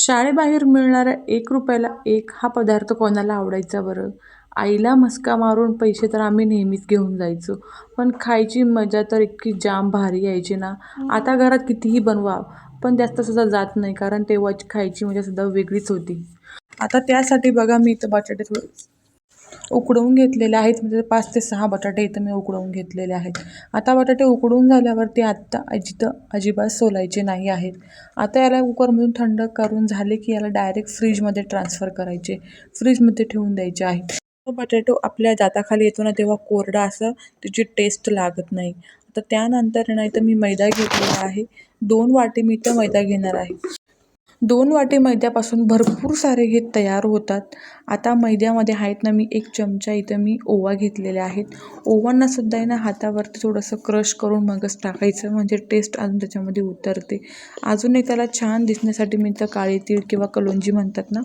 शाळेबाहेर मिळणाऱ्या एक रुपयाला एक हा पदार्थ कोणाला आवडायचा बरं? आईला मस्का मारून पैसे तर आम्ही नेहमीच घेऊन जायचो. पण खायची मजा तर इतकी जाम भारी यायची ना. आता घरात कितीही बनवा पण जास्त सुद्धा जात नाही कारण तेव्हाची खायची मजा सुद्धा वेगळीच होती. आता त्यासाठी बघा मी इथं बटाटे थोडं उकडवून घेतलेले आहेत. म्हणजे पाच ते सहा बटाटे इथं मी उकडवून घेतलेले आहेत. आता बटाटे उकडून झाल्यावरती आत्ता अजितं अजिबात सोलायचे नाही आहेत. आता याला कुकरमधून थंड करून झाले की याला डायरेक्ट फ्रीजमध्ये ट्रान्सफर करायचे. फ्रीजमध्ये ठेवून द्यायचे आहे बटाटो आपल्या दाताखाली येतो ना तेव्हा कोरडा असं त्याची टेस्ट लागत नाही. आता त्यानंतर ना इथं मी मैदा घेतलेला आहे. दोन वाटी मी इथं मैदा घेणार आहे. दोन वाटी मैद्यापासून भरपूर सारे हे तयार होतात. आता मैद्यामध्ये आहेत ना मी एक चमचा इथं मी ओवा घेतलेले आहेत ओवांनासुद्धा आहे ना हातावरती थोडंसं क्रश करून मगच टाकायचं म्हणजे टेस्ट अजून त्याच्यामध्ये उतरते. अजून एक त्याला छान दिसण्यासाठी मी तर काळे तीळ किंवा कलोंजी म्हणतात ना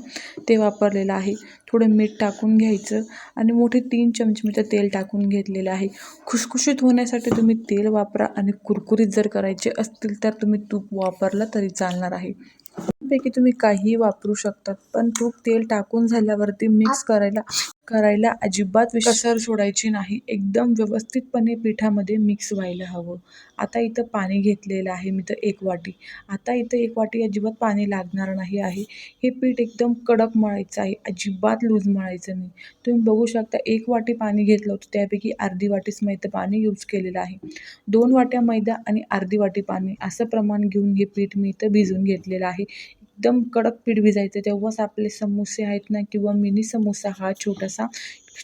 ते वापरलेलं आहे. थोडं मीठ टाकून घ्यायचं आणि मोठे तीन चमचे मी तर तेल टाकून घेतलेलं आहे. खुशखुशीत होण्यासाठी तुम्ही तेल वापरा आणि कुरकुरीत जर करायचे असतील तर तुम्ही तूप वापरलं तरी चालणार आहे. पैकी तुम्ही काहीही वापरू शकतात. पण तूप तेल टाकून झाल्यावरती मिक्स करायला करायला अजिबात विसर सोडायची नाही. एकदम व्यवस्थितपणे पिठामध्ये मिक्स व्हायला हवं. आता इथं पाणी घेतलेलं आहे मी तर एक वाटी. आता इथं एक वाटी अजिबात पाणी लागणार नाही आहे. हे पीठ एकदम कडक मळायचं आहे. अजिबात लूज मळायचं नाही. तुम्ही बघू शकता एक वाटी पाणी घेतलं होतं. त्यापैकी अर्धी वाटीच मी इथं पाणी यूज केलेलं आहे. दोन वाट्या मैदा आणि अर्धी वाटी पाणी असं प्रमाण घेऊन हे पीठ मी इथं भिजून घेतलेलं आहे. एकदम कडक पीठ भिजायचं. तेव्हाच आपले समोसे आहेत ना किंवा मिनी समोसा हा छोटासा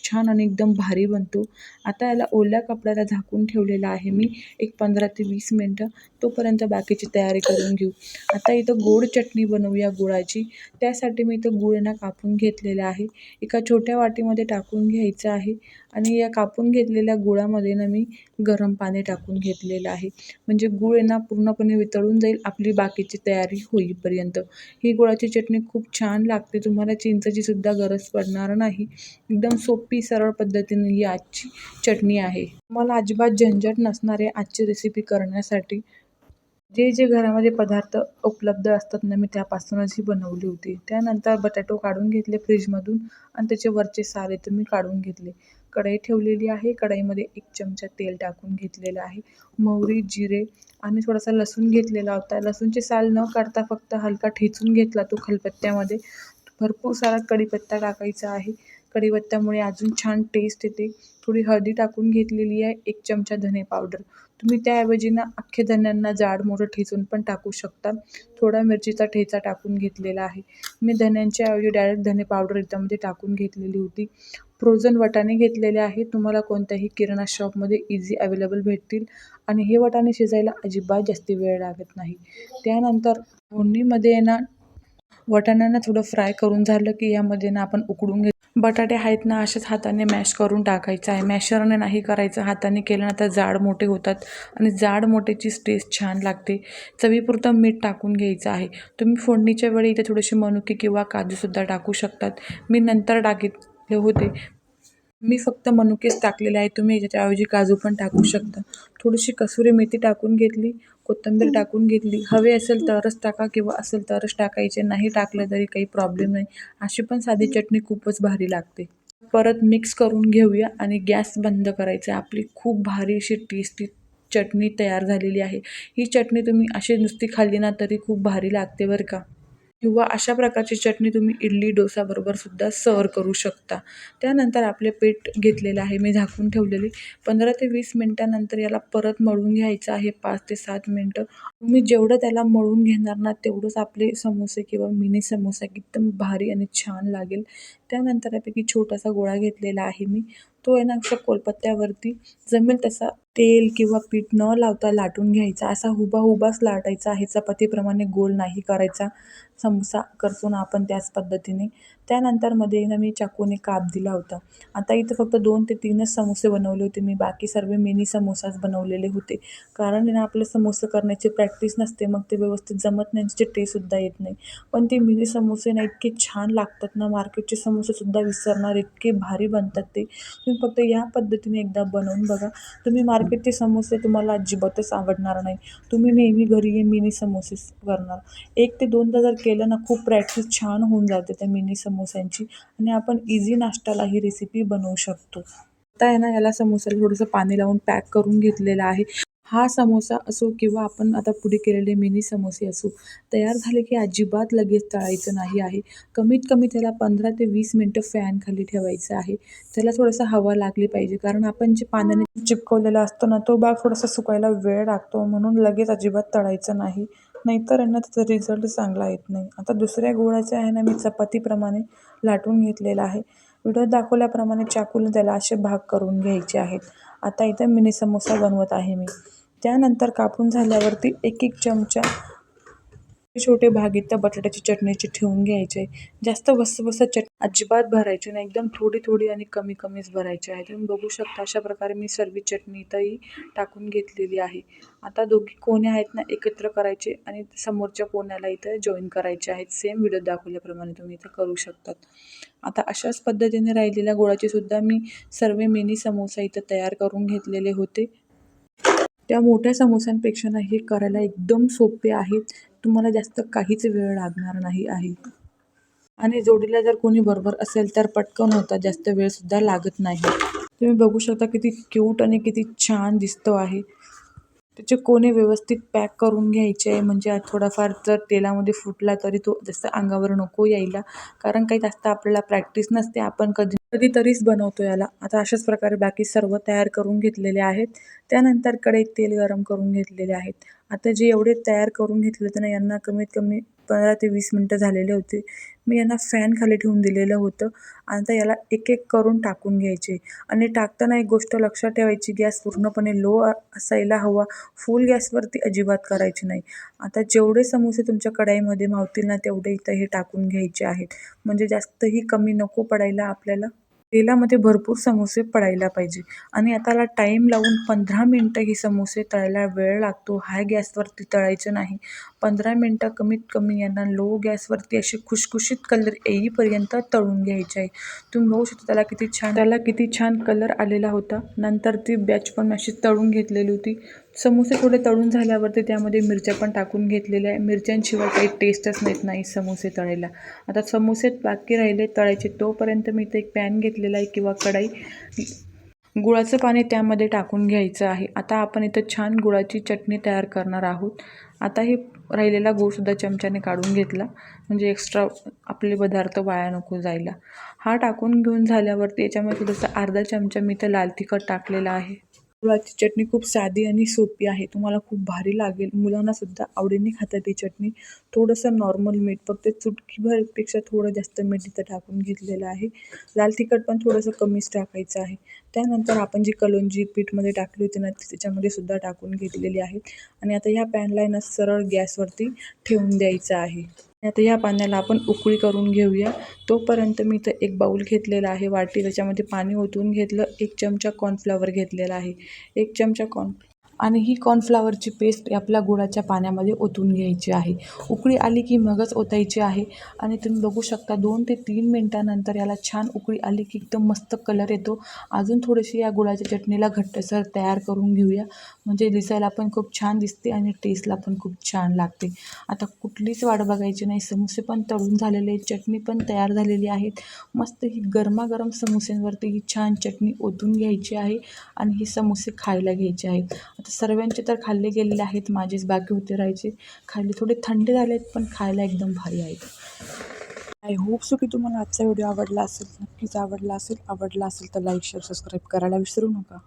छान आणि एकदम भारी बनतो. आता याला ओल्या कपड्याला झाकून ठेवलेला आहे मी. एक पंधरा ते वीस मिनटं तोपर्यंत बाकीची तयारी करून घेऊ. आता इथं गोड चटणी बनवूया गुळाची. त्यासाठी मी इथं गुळ ना कापून घेतलेला आहे. एका छोट्या वाटीमध्ये टाकून घ्यायचं आहे. आणि या कापून घेतलेल्या गुळामध्ये ना मी गरम पाणी टाकून घेतलेलं आहे. म्हणजे गुळ ना पूर्णपणे वितळून जाईल आपली बाकीची तयारी होईपर्यंत. ही गुळाची चटणी खूप छान लागते. तुम्हाला चिंचेची सुद्धा गरज पडणार नाही. एकदम सोपी सरळ पद्धतीने ही आजची चटणी आहे. मला अजिबात झंझट नसणारे आजची रेसिपी करण्यासाठी जे जे घरामध्ये पदार्थ उपलब्ध असतात ना मी त्यापासूनच ही बनवली होती. त्यानंतर बटाटो काढून घेतले फ्रीजमधून आणि त्याचे वरचे सारे तर मी काढून घेतले. कढई ठेवलेली आहे. कढईमध्ये एक चमचा तेल टाकून घेतलेलं आहे. मोहरी जिरे आणि थोडासा लसूण घेतलेला होता. लसूणची साल न काढता फक्त हलका ठेचून घेतला तो खलपत्त्यामध्ये भरपूर सारा कढीपत्ता टाकायचा आहे. कढीपत्त्यामुळे अजून छान टेस्ट येते. थोडी हळदी टाकून घेतलेली आहे एक चमचा धने पावडर तुम्ही त्याऐवजी ना अख्खे धन्यांना जाड मोठं ठेचून पण टाकू शकता. थोडा मिरचीचा ठेचा टाकून घेतलेला आहे. मी धन्यांच्या ऐवजी डायरेक्ट धने पावडर याच्यामध्ये टाकून घेतलेली होती. फ्रोझन वटाणे घेतलेले आहे तुम्हाला कोणत्याही किराणा शॉपमध्ये इझी अवेलेबल भेटतील. आणि हे वटाणे शिजायला अजिबात जास्त वेळ लागत नाही. त्यानंतर फोडणीमध्ये ना वटाण्यांना थोडं फ्राय करून झालं की यामध्ये ना आपण उकडून घे बटाटे आहेत ना असेच हाताने मॅश करून टाकायचं आहे. मॅशरने नाही करायचं. हाताने केलं ना तर जाड मोठे होतात आणि जाड मोठेची टेस्ट छान लागते. चवीपुरतं मीठ टाकून घ्यायचं आहे. तुम्ही फोडणीच्या वेळी इथे थोडेसे मनुके किंवा काजूसुद्धा टाकू शकतात. मी नंतर टाकितले होते. मी फक्त मनुकेच टाकलेले आहे. तुम्ही याच्याऐवजी काजू पण टाकू शकता. थोडीशी कसुरी मेथी टाकून घेतली. कोथिंबीर टाकून घेतली. हवे असेल तरच टाका किंवा असेल तरच टाकायचे. नाही टाकलं तरी काही प्रॉब्लेम नाही. अशी पण साधी चटणी खूपच भारी लागते. परत मिक्स करून घेऊया आणि गॅस बंद करायचा आपली खूप भारी अशी टेस्टी चटणी तयार झालेली आहे. ही चटणी तुम्ही अशी नुसती खाल्ली ना तरी खूप भारी लागते बरं का. किंवा अशा प्रकारची चटणी तुम्ही इडली डोसाबरोबर सुद्धा सर्व करू शकता. त्यानंतर आपले पीठ घेतलेलं आहे मी झाकून ठेवलेली. पंधरा ते वीस मिनटानंतर याला परत मळून घ्यायचं आहे पाच ते सात मिनटं. तुम्ही जेवढं त्याला मळून घेणार ना तेवढंच आपले समोसे किंवा मिनी समोसा एकदम भारी आणि छान लागेल. त्यानंतर यापैकी छोटासा गोळा घेतलेला आहे मी. तो आहे ना अशा कोलपत्त्यावरती जमेल तसा तेल किंवा पीठ न लावता लाटून घ्यायचा. असा हुबाहुबाच लाटायचा. आहे चपातीप्रमाणे गोल नाही करायचा. समोसा करतो ना आपण त्याच पद्धतीने. त्यानंतरमध्ये ना मी चाकूने काप दिला होता. आता इथं फक्त दोन ते तीनच समोसे बनवले होते. मी बाकी सर्व मिनी समोसाच बनवलेले होते. कारण ना आपलं समोसे करण्याची प्रॅक्टिस नसते. मग ते व्यवस्थित जमत नाही. त्याचे टेस्टसुद्धा येत नाही. पण ते मिनी समोसे ना इतके छान लागतात ना मार्केटचे समोसेसुद्धा विसरणार. इतके भारी बनतात ते. तुम्ही फक्त या पद्धतीने एकदा बनवून बघा. तुम्ही मार्केटचे समोसे तुम्हाला अजिबातच आवडणार नाही. तुम्ही नेहमी घरी हे मिनी समोसे करणार. एक ते दोनदा जर केलं ना खूप प्रॅक्टिस छान होऊन जाते त्या मिनी समोस्यांची. आणि आपण इझी नाश्त्याला ही रेसिपी बनवू शकतो. आता आहे ना याला समोसाला थोडंसं पाणी लावून पॅक करून घेतलेलं आहे. हा समोसा असो किंवा आपण आता पुढे केलेले मिनी समोसे असो तयार झाले की अजिबात लगेच तळायचं नाही आहे. कमीत कमी त्याला पंधरा ते वीस मिनटं फॅनखाली ठेवायचं आहे. त्याला थोडंसं हवा लागली पाहिजे कारण आपण जे पाण्याने चिपकवलेला असतो ना तो भाग थोडासा सुकायला वेळ लागतो म्हणून लगेच अजिबात तळायचं नाही. नाहीतर यांना त्याचा रिझल्ट चांगला येत नाही. आता दुसऱ्या गोळाचे आहे ना मी चपातीप्रमाणे लाटून घेतलेला आहे. व्हिडिओ दाखवल्याप्रमाणे चाकूने त्याला असे भाग करून घ्यायचे आहेत. आता इथं मिनी समोसा बनवत आहे मी. त्यानंतर कापून झाल्यावरती एक एक चमचा छोटे भाग इथं बटाट्याची चटणीची ठेवून घ्यायचे. जास्त बस चट अजिबात भरायची नाही. एकदम थोडी थोडी आणि कमी कमीच भरायची आहे तुम्ही बघू शकता अशा प्रकारे मी सर्व चटणी इथंही टाकून घेतलेली आहे. आता दोघी कोणे आहेत ना एकत्र करायचे आणि समोरच्या कोण्याला इथं जॉईन करायचे आहेत. सेम व्हिडिओ दाखवल्याप्रमाणे तुम्ही इथं करू शकतात. आता अशाच पद्धतीने राहिलेल्या गोळाचीसुद्धा मी सर्व मिनी समोसा इथं तयार करून घेतलेले होते. त्या मोठ्या समोस्यांपेक्षा ना हे करायला एकदम सोपे आहेत तुम्हाला जास्त काहीच वेळ लागणार नाही आहे. आणि जोडीला जर कोणी बरोबर असेल तर पटकन होता जास्त वेळसुद्धा लागत नाही. तुम्ही बघू शकता किती क्यूट आणि किती छान दिसतो आहे. त्याचे कोणे व्यवस्थित पॅक करून घ्यायचे आहे म्हणजे थोडाफार जर तेलामध्ये फुटला तरी तो जास्त अंगावर नको यायला. कारण काही जास्त आपल्याला प्रॅक्टिस नसते आपण कधी कधीतरीच बनवतो याला. आता अशाच प्रकारे बाकी सर्व तयार करून घेतलेले आहेत. त्यानंतर कढईत तेल गरम करून घेतलेले आहेत. आता जे एवढे तयार करून घेतले होते ना यांना कमीत कमी पंधरा ते वीस मिनटं झालेले होते. मी यांना फॅन खाली ठेवून दिलेलं होतं. आता याला एक एक करून टाकून घ्यायचे. आणि टाकताना एक गोष्ट लक्षात ठेवायची गॅस पूर्णपणे लो असायला हवा. फुल गॅसवरती अजिबात करायची नाही. आता जेवढे समोसे तुमच्या कढाईमध्ये मावतील ना तेवढे इथं हे टाकून घ्यायचे आहेत. म्हणजे जास्तही कमी नको पडायला आपल्याला. तेलामध्ये भरपूर समोसे पडायला पाहिजे. आणि आता टाईम लावून पंधरा मिनटं ही समोसे तळायला वेळ लागतो. हाय गॅसवरती तळायचं नाही. पंधरा मिनटं कमीत कमी यांना लो गॅसवरती असे खुशखुशीत कलर येईपर्यंत तळून घ्यायचे आहे. तुम्ही बघू शकता त्याला किती छान त्याला किती छान कलर आलेला होता. नंतर ती बॅच पण अशी तळून घेतलेली होती. समोसे थोडे तळून झाल्यावरती त्यामध्ये मिरच्या पण टाकून घेतलेल्या आहे. मिरच्यांशिवाय काही टेस्टच नाहीत नाही समोसे तळायला. आता समोसे बाकी राहिले तळायचे. तोपर्यंत मी इथे एक पॅन घेतलेला आहे किंवा कढाई. गुळाचं पाणी त्यामध्ये टाकून घ्यायचं आहे. आता आपण इथं छान गुळाची चटणी तयार करणार आहोत. आता हे राहिलेला गूळसुद्धा चमच्याने काढून घेतला. म्हणजे एक्स्ट्रा आपले पदार्थ वाया नको जायला. हा टाकून घेऊन झाल्यावरती याच्यामध्ये थोडंसं अर्धा चमचा मी तर लाल तिखट टाकलेला आहे. गुळाची चटणी खूप साधी आणि सोपी आहे. तुम्हाला खूप भारी लागेल. मुलांनासुद्धा आवडीने खातात ही चटणी. थोडंसं नॉर्मल मीठ फक्त चुटकीभरपेक्षा थोडं जास्त मीठ इथं टाकून घेतलेलं आहे. लाल तिखट पण थोडंसं कमीच टाकायचं आहे. त्यानंतर आपण जी कलोंजी पीठमध्ये टाकली होती ना त्याच्यामध्ये सुद्धा टाकून घेतलेली आहे. आणि आता ह्या पॅनला ना सरळ गॅसवरती ठेवून द्यायचं आहे. आता ह्या पाण्याला आपण उकळी करून घेऊया. तोपर्यंत मी इथं एक बाऊल घेतलेला आहे वाटी त्याच्यामध्ये पाणी ओतून घेतलं. एक चमचा कॉर्नफ्लॉवर घेतलेला आहे. एक चमचा कॉर्न आणि ही कॉर्नफ्लावरची पेस्ट आपल्या गुळाच्या पाण्यामध्ये ओतून घ्यायची आहे. उकळी आली की मगच ओतायची आहे. आणि तुम्ही बघू शकता दोन ते तीन मिनटानंतर याला छान उकळी आली की एकदम मस्त कलर येतो. अजून थोडीशी या गुळाच्या चटणीला घट्टसर तयार करून घेऊया. म्हणजे दिसायला पण खूप छान दिसते आणि टेस्टला पण खूप छान लागते. आता कुठलीच वाट बघायची नाही. समोसे पण तळून झालेले चटणी पण तयार झालेली आहेत. मस्त ही गरमागरम समोस्यांवरती ही छान चटणी ओतून घ्यायची आहे आणि ही समोसे खायला घ्यायचे आहेत. आता सर्वांचे तर खाल्ले गेलेले आहेत माझेच बाकी होते राहायचे. खाल्ले थोडे थंड झाले आहेत पण खायला एकदम भारी आहेत. आय होप सो की तुम्हाला आजचा व्हिडिओ आवडला असेल नक्कीच आवडला असेल. आवडला असेल तर लाईक शेअर सबस्क्राईब करायला विसरू नका.